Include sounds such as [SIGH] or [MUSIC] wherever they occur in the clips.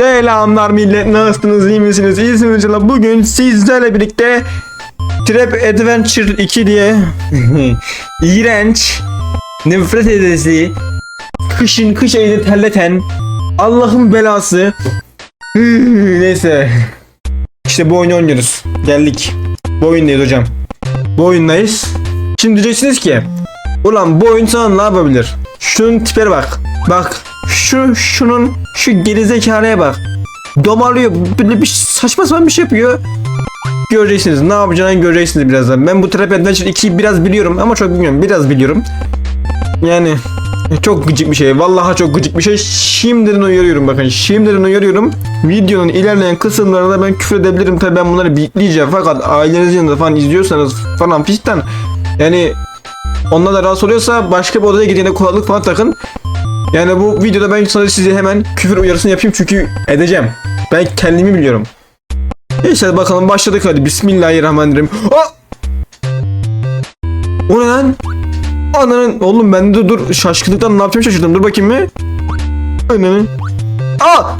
Selamlar millet nasılsınız iyi misiniz? İyisiniz inşallah. Bugün sizlerle birlikte Trap Adventure 2 diye [LAUGHS] iğrenç nefret edici kışın kış ayını terleten Allah'ın belası. [LAUGHS] Neyse. İşte bu oyunu oynuyoruz. Geldik. Bu oyundayız hocam. Bu oyundayız. Şimdi diyeceksiniz ki ulan bu oyun sana ne yapabilir? Şunun tipere bak. Bak şu şunun şu gerizekalıya bak domalıyor böyle bir saçma sapan bir şey yapıyor göreceksiniz ne yapacağını göreceksiniz birazdan ben bu Trap Adventure 2'yi biraz biliyorum ama çok bilmiyorum biraz biliyorum yani çok gıcık bir şey. Vallahi çok gıcık bir şey. Şimdiden uyarıyorum bakın. Şimdiden uyarıyorum. Videonun ilerleyen kısımlarında ben küfür edebilirim. Tabii ben bunları bipleyeceğim. Fakat ailenizin yanında falan izliyorsanız falan fistan. Yani onlar da rahatsız oluyorsa başka bir odaya gidin kulaklık falan takın. Yani bu videoda ben sana size hemen küfür uyarısını yapayım çünkü edeceğim. Ben kendimi biliyorum. Neyse bakalım başladık hadi. Bismillahirrahmanirrahim. Aa! O ne lan? Ananın oğlum ben de dur şaşkınlıktan ne yapacağım şaşırdım. Dur bakayım mı? Ananın. Aa!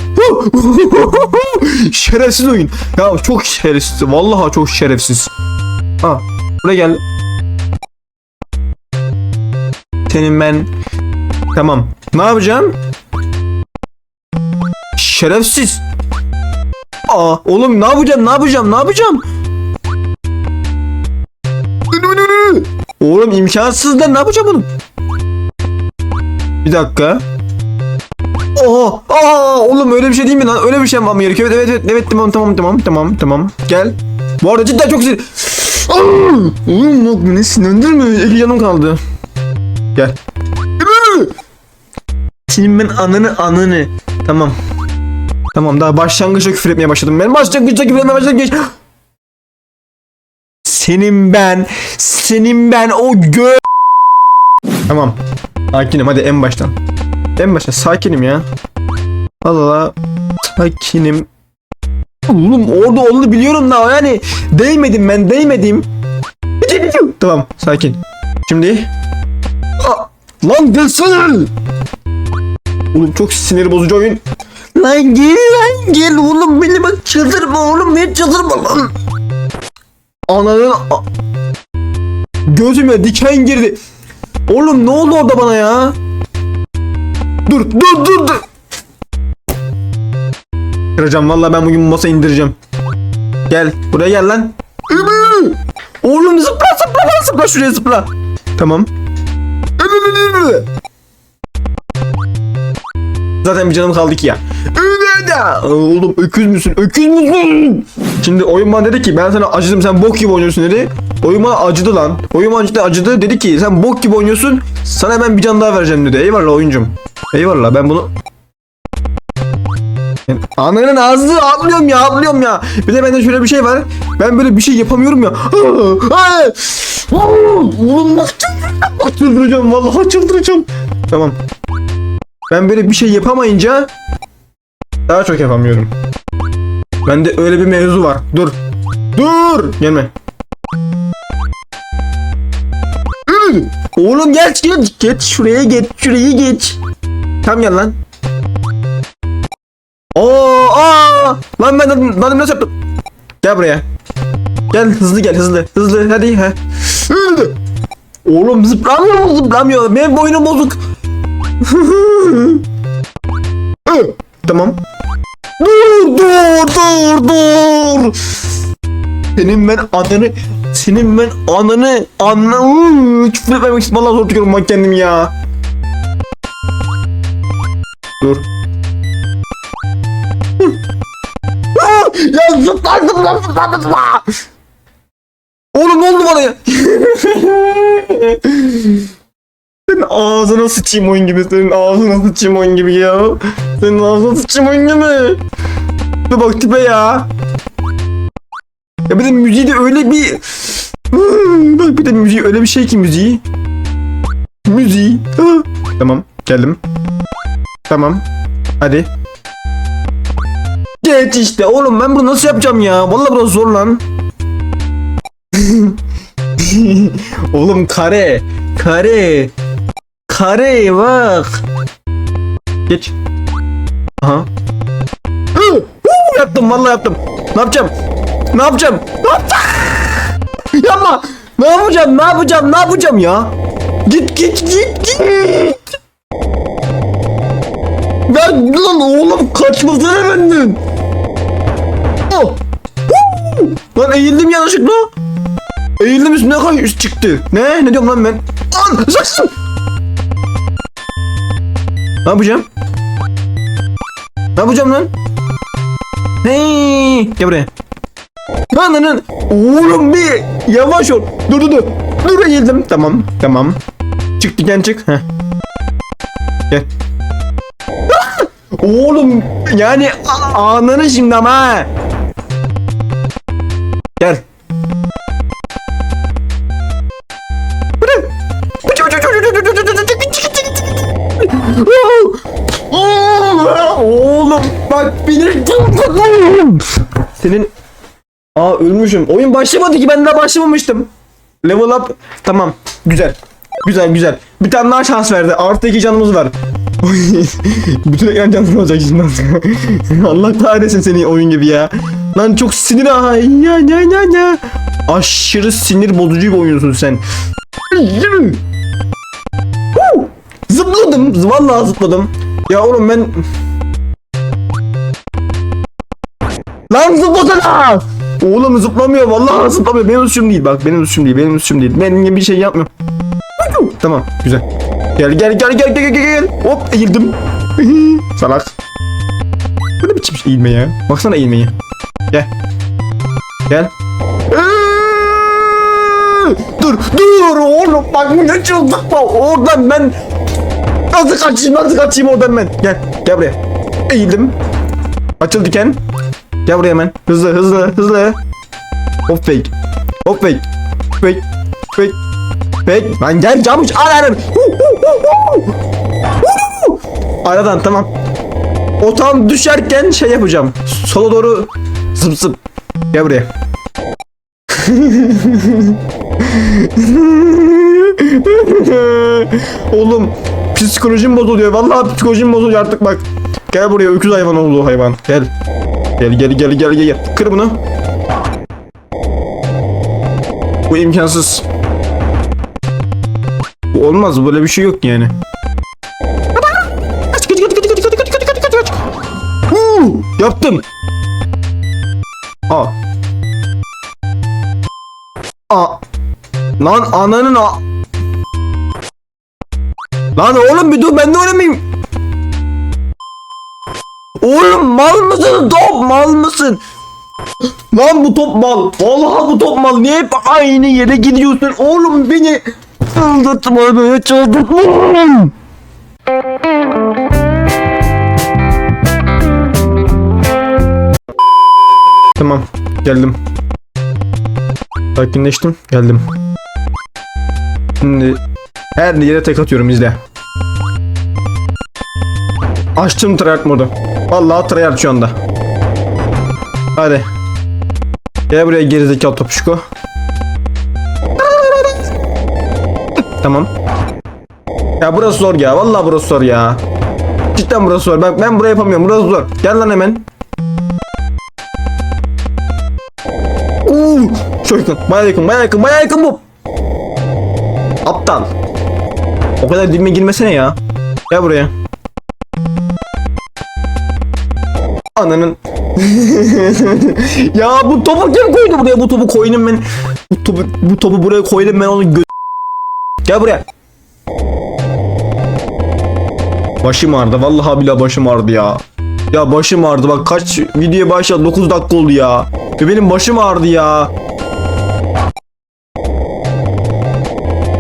[LAUGHS] şerefsiz oyun. Ya çok şerefsiz. Vallahi çok şerefsiz. Ha, buraya gel. Senin ben Tamam. Ne yapacağım? Şerefsiz. Aa, oğlum ne yapacağım? Ne yapacağım? Ne yapacağım? Oğlum imkansız da ne yapacağım bunu? Bir dakika. Oha! Aa, oğlum öyle bir şey değil mi lan? Öyle bir şey yapmam gerekiyor. Evet evet evet tamam tamam tamam tamam tamam. Gel. Bu arada cidden çok sinir. Oğlum bak beni sinirlendirme. İki canım kaldı. Gel. Senin ben ananı ananı. Tamam. Tamam daha başlangıçta küfür etmeye başladım. Ben başlangıçta küfür etmeye başladım. Geç. Senin ben, senin ben o gö... Tamam. Sakinim hadi en baştan. En başta sakinim ya. Allah Allah. Sakinim. Oğlum orada olduğunu biliyorum da yani değmedim ben değmedim. Tamam sakin. Şimdi. Aa, lan gelsene. Oğlum çok sinir bozucu oyun. Lan gel lan gel oğlum beni bak çıldırma oğlum ne çıldırma lan. Ananın gözüme diken girdi. Oğlum ne oldu orada bana ya? Dur dur dur dur. Kıracağım vallahi ben bugün bu masayı indireceğim. Gel buraya gel lan. Oğlum zıpla zıpla zıpla şuraya zıpla. Tamam. Zaten bir canım kaldı ki ya. Oğlum öküz müsün? Öküz müsün? Şimdi oyun bana dedi ki ben sana acıdım sen bok gibi oynuyorsun dedi. Oyun bana acıdı lan. Oyun bana acıdı, acıdı dedi ki sen bok gibi oynuyorsun. Sana hemen bir can daha vereceğim dedi. Eyvallah oyuncum. Eyvallah ben bunu... Ananın ağzını atlıyorum ya atlıyorum ya. Bir de bende şöyle bir şey var. Ben böyle bir şey yapamıyorum ya. Oğlum bak. Çıldıracağım vallahi çıldıracağım. Tamam. Ben böyle bir şey yapamayınca daha çok yapamıyorum. Bende öyle bir mevzu var. Dur. Dur. Gelme. Oğlum geç geç. Geç şuraya geç. Şurayı geç. Tam gel lan. Oo, aa! Lan ben lan, lan nasıl yaptım? Gel buraya. Gel hızlı gel hızlı. Hızlı hadi ha. Oğlum zıplamıyor zıplamıyor. Benim boynum bozuk. [LAUGHS] Tamam. Dur dur dur dur. Senin ben ananı senin ben ananı ananı küfür etmemek için vallahi zor tutuyorum ben kendimi ya. Dur. Ya zıpla zıpla zıpla zıpla. Oğlum ne oldu bana ya? [LAUGHS] Senin ağzına sıçayım oyun gibi. Senin ağzına sıçayım oyun gibi ya. Senin ağzına sıçayım oyun gibi. Bir bak tipe ya. Ya bir de müziği de öyle bir... Hmm, Bak bir de müziği öyle bir şey ki müziği. Müziği. [LAUGHS] Tamam geldim. Tamam. Hadi. Geç işte oğlum ben bunu nasıl yapacağım ya? Vallahi biraz zor lan. [LAUGHS] oğlum kare. Kare. Kare bak. Geç. Aha. yaptım vallahi yaptım. Ne yapacağım? Ne yapacağım? Ne yapacağım? Yapma. Ne yapacağım? Ne yapacağım? Ne yapacağım ya? Git git git git. Ben lan oğlum kaçmasana benden. Oh. Lan eğildim yanlışlıkla. Eğildim üstüne kay üst çıktı. Ne? Ne diyorum lan ben? An! Sakın! Ne yapacağım? Ne yapacağım lan? Hey! Gel buraya. Lan lan lan. Oğlum bir yavaş ol. Dur dur dur. Dur eğildim. Tamam tamam. Çık diken çık. Heh. Gel. Ah! Oğlum yani a- ananı şimdi ama. Gel. Senin Aa ölmüşüm. Oyun başlamadı ki ben daha başlamamıştım. Level up tamam. Güzel. Güzel güzel. Bir tane daha şans verdi. Artı iki canımız var. [LAUGHS] Bütün ekran canlı olacak şimdi. [LAUGHS] Allah kahretsin seni oyun gibi ya. Lan çok sinir ha. Ya ya ya ya. Aşırı sinir bozucu bir oyunsun sen. Zıpladım. Vallahi zıpladım. Ya oğlum ben... Lan zıplasana! Oğlum zıplamıyor. Vallahi zıplamıyor. Benim suçum değil. Bak benim suçum değil. Benim suçum değil. Ben gibi bir şey yapmıyorum. Tamam. Güzel. Gel gel gel gel gel gel gel. Hop eğildim. [LAUGHS] Salak. Bu ne biçim eğilme ya? Baksana eğilmeyi. Gel. Gel. Eee! Dur dur oğlum bak ne çıldırtma oradan ben nasıl kaçayım nasıl kaçayım oradan ben gel gel buraya eğildim açıl diken gel buraya hemen. Hızlı hızlı hızlı. Hop fake. Hop fake. Fake fake fake. Lan gel camış aradan aradan tamam. O tam düşerken şey yapacağım. Sola doğru zıp zıp. Gel buraya. [LAUGHS] Oğlum psikolojim bozuluyor. Vallahi psikolojim bozuluyor artık bak. Gel buraya öküz hayvan oldu hayvan. Gel. Gel gel gel gel gel. gel. Kır bunu. Bu imkansız. Bu olmaz. Böyle bir şey yok yani. Kaç kaç kaç kaç kaç kaç kaç kaç kaç kaç. Huu, Yaptım. Aa. Aa. Lan ananın a... Lan oğlum bir dur ben de oynamayayım. Oğlum mal mısın top mal mısın? Lan bu top mal. Vallahi bu top mal. Niye hep aynı yere gidiyorsun? Oğlum beni çıldırtma beni çıldırtma. Tamam geldim. Sakinleştim geldim. Şimdi her yere tek atıyorum izle. Açtım tryhard modu. Vallahi tryhard şu anda. Hadi. Gel buraya gerizekalı topuşko. Tamam. Ya burası zor ya. Vallahi burası zor ya. Cidden burası zor. Ben, ben buraya yapamıyorum. Burası zor. Gel lan hemen. Uuu. Çok yakın. Baya yakın. Baya yakın. Baya yakın bu. Aptal. O kadar dibime girmesene ya. Gel buraya. Ananın. ya bu topu kim koydu buraya? Bu topu koydum ben. Bu topu, bu topu buraya koydum ben onu gö- Gel buraya. Başım ağrıdı. Vallahi billahi başım ağrıdı ya. Ya başım ağrıdı bak kaç videoya başladı 9 dakika oldu ya. Ve benim başım ağrıdı ya.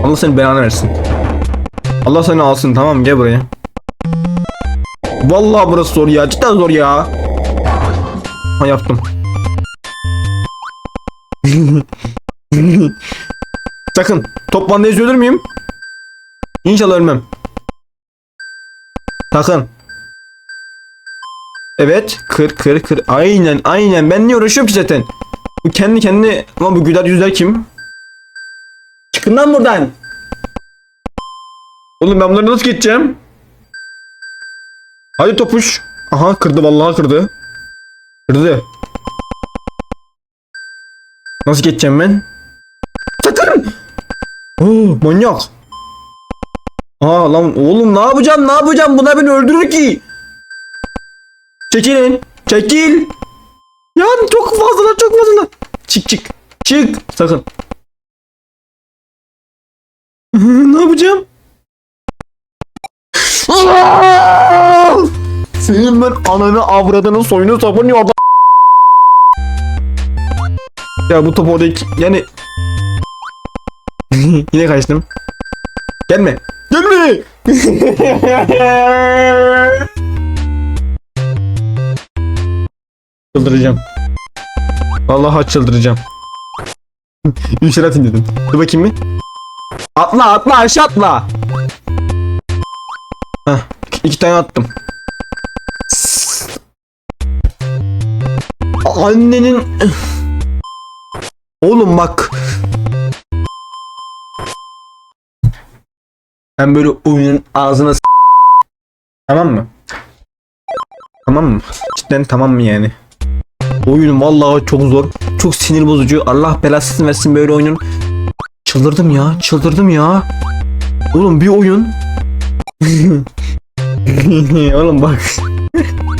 Allah seni belanı versin. Allah seni alsın tamam gel buraya. Vallahi burası zor ya cidden zor ya. Ha yaptım. Sakın top ölür müyüm? İnşallah ölmem. Sakın. Evet kır kır kır aynen aynen ben niye uğraşıyorum ki zaten. Bu kendi kendine ama bu güler yüzler kim? Çıkın lan buradan. Oğlum ben bunları nasıl geçeceğim? Hadi topuş. Aha kırdı vallahi kırdı. Kırdı. Nasıl geçeceğim ben? Sakın! Oo, manyak. Aa lan oğlum ne yapacağım ne yapacağım buna beni öldürür ki. Çekilin. Çekil. Ya çok fazla çok fazla. Çık çık. Çık. Sakın. [LAUGHS] ne yapacağım? [LAUGHS] Senin ben ananı avradını soyunu sapını orada. Ya bu top oradaki yani [LAUGHS] Yine kaçtım. Gelme. Gelme. [LAUGHS] çıldıracağım. Vallahi çıldıracağım. [LAUGHS] Yüksel'e atayım dedim. Dur bakayım bir. Atla atla aşağı atla. Heh, iki tane attım. Annenin... Oğlum bak. Ben böyle oyunun ağzına s- Tamam mı? Tamam mı? Cidden tamam mı yani? Oyun vallahi çok zor. Çok sinir bozucu. Allah belasını versin böyle oyunun. Çıldırdım ya. Çıldırdım ya. Oğlum bir oyun. [LAUGHS] Oğlum bak.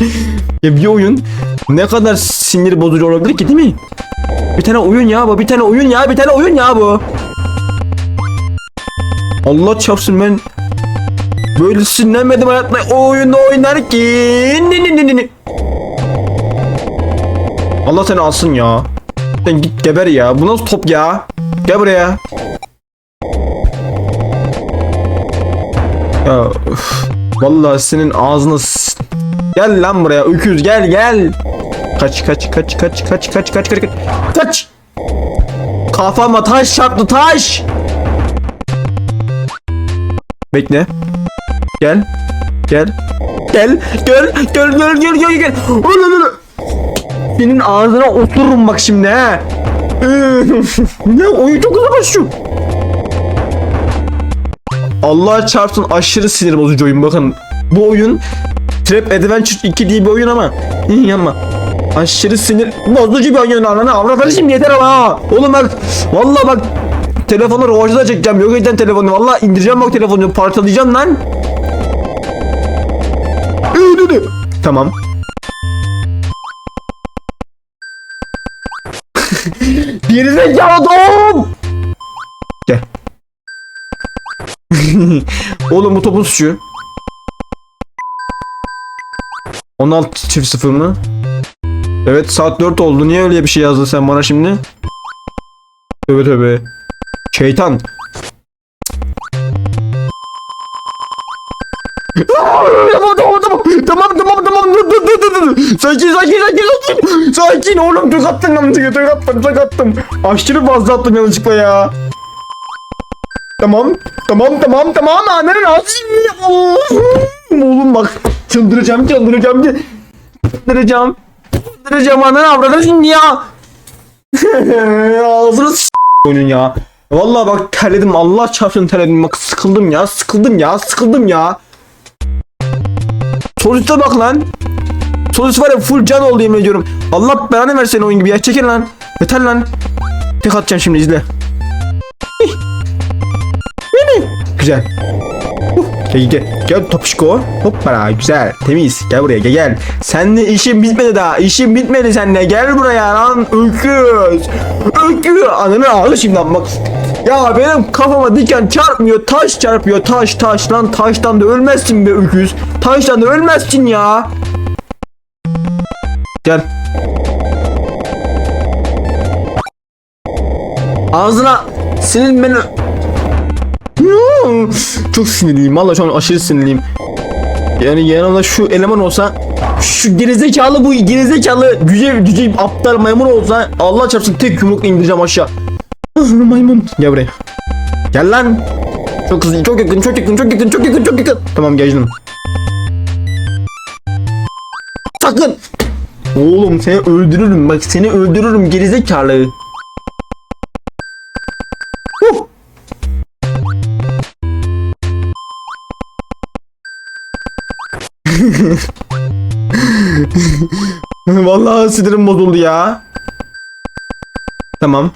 [LAUGHS] ya bir oyun ne kadar sinir bozucu olabilir ki değil mi? Bir tane oyun ya bu. Bir tane oyun ya. Bir tane oyun ya bu. Allah çarpsın ben böyle sinirlenmedim hayatta o oyunda oynar ki. Ni ni ni ni ni. Allah seni alsın ya. Sen git geber ya. Bu nasıl top ya? Gel buraya. Ya. Vallahi senin ağzını s- Gel lan buraya öküz gel gel. Kaç kaç kaç kaç kaç kaç kaç kaç kaç. Kaç. Kafama taş çarptı taş. Bekle. Gel. Gel. Gel. Gel. Gel gel gel gel gel. Senin ağzına otururum bak şimdi ha. ne oyun çok hızlı başlıyor. Allah çarpsın aşırı sinir bozucu oyun bakın. Bu oyun Trap Adventure 2 diye bir oyun ama. İyi ama aşırı sinir bozucu bir oyun ananı avradını şimdi yeter ama. Oğlum ben vallahi bak telefonu rojda çekeceğim. Yok edeceğim telefonu. Vallahi indireceğim bak telefonu. Parçalayacağım lan. Tamam. [LAUGHS] Gerizekalı doğum. Gel. [LAUGHS] Oğlum bu topun suçu 16 çift sıfır mı? Evet saat 4 oldu. Niye öyle bir şey yazdın sen bana şimdi? Tövbe tövbe. Şeytan. tamam tamam tamam. Dur dur dur dur. Sakin sakin sakin sakin. Sakin oğlum tık attın yanlışlıkla tık attım tık attım. Aşırı fazla attım yanlışlıkla ya. Tamam. Tamam tamam tamam. Annenin ağzını. Oğlum bak. Çıldıracağım çıldıracağım. Çıldıracağım. Çıldıracağım ananı avradını şimdi ya. [LAUGHS] Ağzını s- oyunun ya. Vallahi bak terledim Allah çarpsın terledim bak sıkıldım ya sıkıldım ya sıkıldım ya. Sonuçta bak lan. Sonuç var ya full can oldu yemin ediyorum. Allah belanı versin oyun gibi ya çekin lan. Yeter lan. Tek atacağım şimdi izle. Güzel. Uh, Gel gel topuşko. Hoppala güzel temiz gel buraya gel gel. Seninle işim bitmedi daha işim bitmedi seninle gel buraya lan öküz. Öküz ananı ağlı şimdi bak. Ya benim kafama diken çarpmıyor taş çarpıyor taş taş lan taştan da ölmezsin be öküz. Taştan da ölmezsin ya. Gel. Ağzına senin beni Çok sinirliyim. Vallahi şu an aşırı sinirliyim. Yani yanımda şu eleman olsa şu gerizekalı bu gerizekalı güce güce aptal maymun olsa Allah çarpsın tek yumrukla indireceğim aşağı. Ah, maymun. Gel buraya. Gel lan. Çok hızlı, çok yakın, çok yakın, çok yakın, çok yakın, çok yakın. Tamam geçtim. Sakın. Oğlum seni öldürürüm. Bak seni öldürürüm gerizekalı. [LAUGHS] Vallahi sinirim bozuldu ya. Tamam.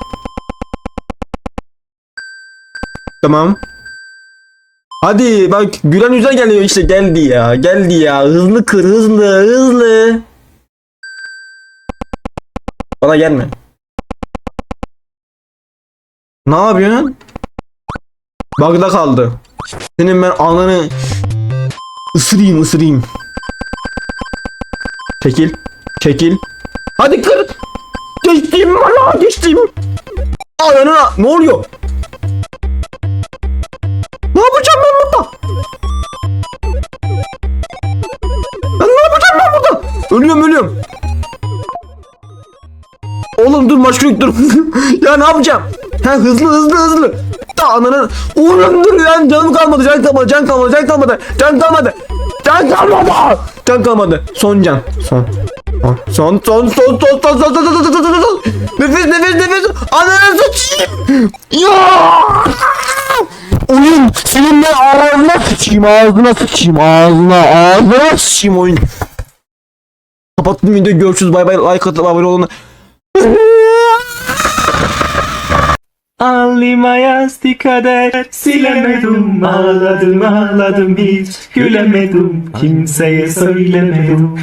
Tamam. Hadi bak gülen yüzler geliyor işte geldi ya geldi ya hızlı kır hızlı hızlı. Bana gelme. Ne yapıyorsun? Bagda kaldı. Senin ben ananı ısırayım ısırayım. Çekil. Çekil. Hadi kır. Geçtim bana geçtim. Ananı ne oluyor? Ne yapacağım ben burada? Ben ne yapacağım ben burada? Ölüyorum ölüyorum. Oğlum dur maşkürük dur. [LAUGHS] ya ne yapacağım? Ha hızlı hızlı hızlı. Da ananı. Oğlum dur ya canım kalmadı can kalmadı can kalmadı can kalmadı can kalmadı. Can kalmadı. Can kalmadı. Son can. Son. Son son son son son son son son son son son son Nefes nefes nefes Ananı sıçayım Oyun senin ben ağzına sıçayım ağzına sıçayım ağzına ağzına sıçayım oyun Kapattım videoyu görüşürüz bay bay like atıp abone olun Alnıma yastı kader Silemedim ağladım ağladım hiç. Gülemedim kimseye söylemedim